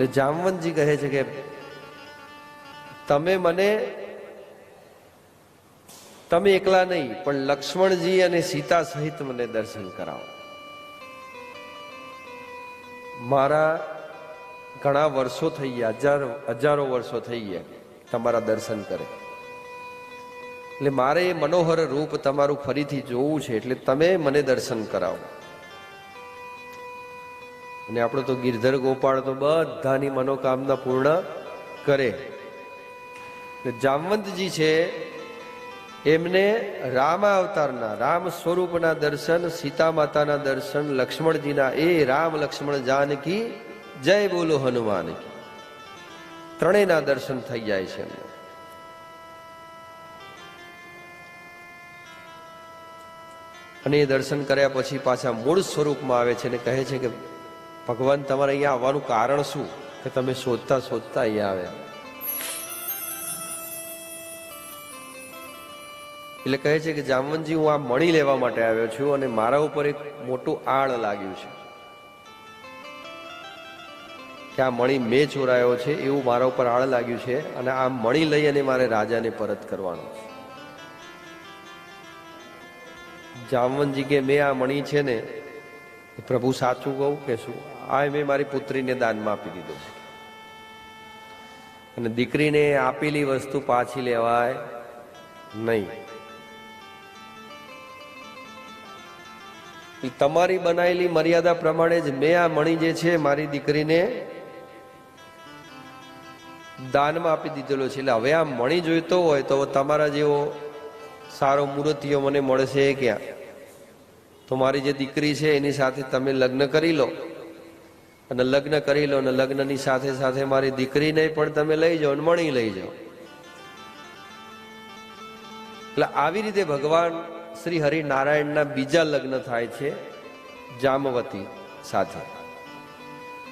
એટલે જામવંતજી કહે છે કે, તમે મને, તમે એકલા નહીં, પણ લક્ષ્મણજી અને સીતા સહિત મને દર્શન કરાવો. મારા ઘણા વર્ષો થઈ ગયા, હજારો હજારો વર્ષો થઈ ગયા તમારા દર્શન કરે. એટલે મારે એ મનોહર રૂપ તમારું ફરીથી જોવું છે, એટલે તમે મને દર્શન કરાવો. અને આપણો તો ગિરધર ગોપાળ તો બધાની મનોકામના પૂર્ણ કરે. જામવંતજી છે, એમને રામ અવતારના, રામ સ્વરૂપના દર્શન, સીતા માતાના દર્શન, લક્ષ્મણજીના, એ રામ લક્ષ્મણ જાનકી, જય બોલો હનુમાન ત્રણેયના દર્શન થઈ જાય છે એમને. અને એ દર્શન કર્યા પછી પાછા મૂળ સ્વરૂપમાં આવે છે અને કહે છે કે ભગવાન તમારે અહીંયા આવવાનું કારણ શું? કે તમે શોધતા શોધતા અહીંયા આવ્યા. એટલે કહે છે કે જામવનજી, હું આ મણી લેવા માટે આવ્યો છું અને મારા ઉપર એક મોટું આળ લાગ્યું છે. કે આ મણી મેં ચોરાયો છે, એવું મારા ઉપર આળ લાગ્યું છે અને આ મણી લઈ અને મારે રાજાને પરત કરવાનો છે. જામવંતજી કે, મેં આ મણી છે ને પ્રભુ સાચું કહું કે શું? આ મેં મારી પુત્રીને દાનમાં આપી દીધો છે. અને દીકરીને આપેલી વસ્તુ પાછી લેવાય નહીં. તમારી બનાવેલી મર્યાદા પ્રમાણે જ મેં આ મણી જે છે મારી દીકરીને દાનમાં આપી દીધેલો છે. એટલે હવે આ મણી જોઈતો હોય તો તમારા જેવો સારો મૂર્તિઓ મને મળશે ક્યાં? તો મારી જે દીકરી છે, એની સાથે તમે લગ્ન કરી લો. અને લગ્ન કરી લો અને લગ્નની સાથે સાથે મારી દીકરીને પણ તમે લઈ જાઓ અને મણી લઈ જાઓ. એટલે આવી રીતે ભગવાન શ્રી હરિનારાયણના બીજા લગ્ન થાય છે જામવતી સાથે.